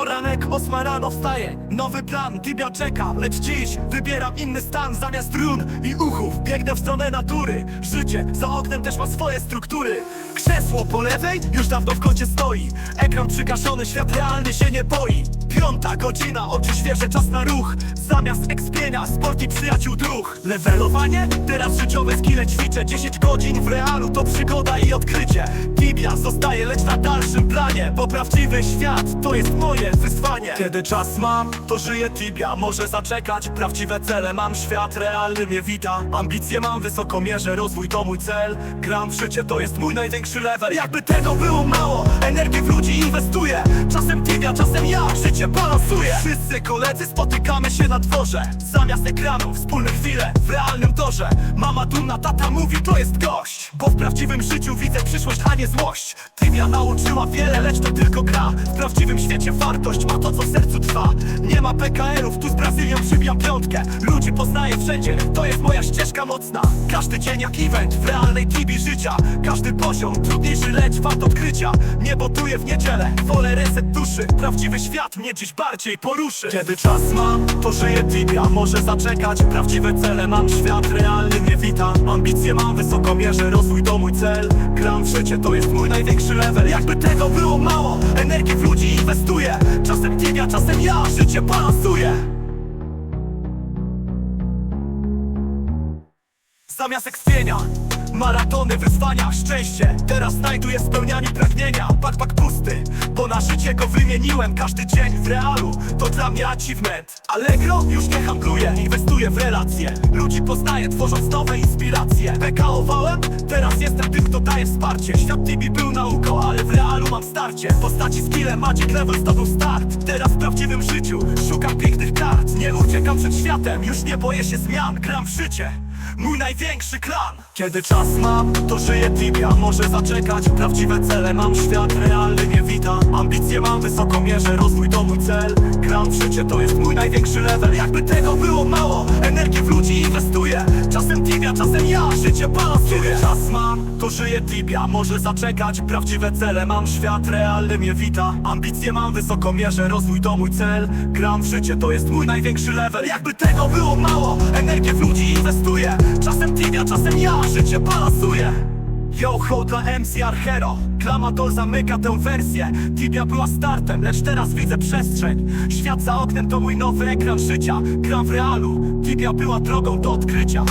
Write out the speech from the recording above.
Poranek, osma rano wstaje Nowy plan, Tibia czeka. Lecz dziś wybieram inny stan. Zamiast run i uchów Biegnę w stronę natury. Życie za oknem też ma swoje struktury. Krzesło po lewej już dawno w kącie stoi. Ekran przykaszony, świat realny się nie boi Piąta godzina, oczy świeże, czas na ruch. Zamiast ekspienia, sport i przyjaciół druh Levelowanie? Teraz życiowe skille ćwiczę. 10 godzin w realu to przygoda i odkrycie. Tibia zostaje, lecz na dalszym planie Bo prawdziwy świat to jest moje wyzwanie. Kiedy czas mam, to żyję Tibia. Może zaczekać, prawdziwe cele mam. Świat realny mnie wita. Ambicje mam, wysoko mierzę, rozwój to mój cel. Gram w życie, to jest mój największy level. Jakby tego było mało, energii w ludzi inwestuję Tibia, czasem ja, życie balansuje. Wszyscy koledzy spotykamy się na dworze. Zamiast ekranów, wspólne chwile w realnym torze. Mama dumna, tata mówi, to jest gość. Bo w prawdziwym życiu widzę przyszłość, a nie złość. Tibia nauczyła wiele, lecz to tylko gra. W prawdziwym świecie wartość ma to, co w sercu trwa. Nie ma PKR-ów, tu z Brazylią przybijam piątkę. Ludzi poznaję wszędzie, to jest moja ścieżka mocna. Każdy dzień jak event w realnej Tibi życia. Każdy poziom trudniejszy, lecz wart odkrycia. Nie botuję w niedzielę, wolę reset duszy Prawdziwy świat mnie dziś bardziej poruszy. Kiedy czas mam, to żyję Tibia Może zaczekać, prawdziwe cele mam Świat realny mnie wita. Ambicje mam, wysoko mierzę, rozwój to mój cel. Gram w życie, to jest mój największy level. Jakby tego było mało, energii w ludzi inwestuję. Czasem Tibia, czasem ja, życie balansuje. Zamiast ekspienia Maratony, wyzwania, szczęście. Teraz znajduję spełnianie pragnienia. Backpack pusty, na życie go wymieniłem Każdy dzień w realu. To dla mnie achievement. Allegro już nie handluję, inwestuję w relacje. Ludzi poznaję, tworząc nowe inspiracje. PKO-wałem, teraz jestem tym, kto daje wsparcie. Świat TB był nauką, ale w realu mam starcie. Postaci skille, Magic Level to start. Teraz w prawdziwym życiu szukam pięknych kart. Nie uciekam przed światem, już nie boję się zmian. Gram w życie Mój największy klan. Kiedy czas mam, to żyję Tibia. Może zaczekać, prawdziwe cele mam Świat realny nie wita. Ambicje mam, wysoko mierzę, rozwój to mój cel. Gram w życie, to jest mój największy level. Jakby tego było mało, energii w ludzi inwestuję. Czasem Tibia, czasem ja, życie balansuje. Kiedy czas mam, to żyję Tibia. Może zaczekać, prawdziwe cele mam Świat realny mnie wita. Ambicje mam, wysoko mierzę, rozwój to mój cel. Gram w życie, to jest mój największy level. Jakby tego było mało, energię Tibia, czasem ja, życie balansuje. Yo ho dla MC Archero. Klamadol zamyka tę wersję. Tibia była startem, lecz teraz widzę przestrzeń. Świat za oknem to mój nowy ekran życia. Gram w realu Tibia była drogą do odkrycia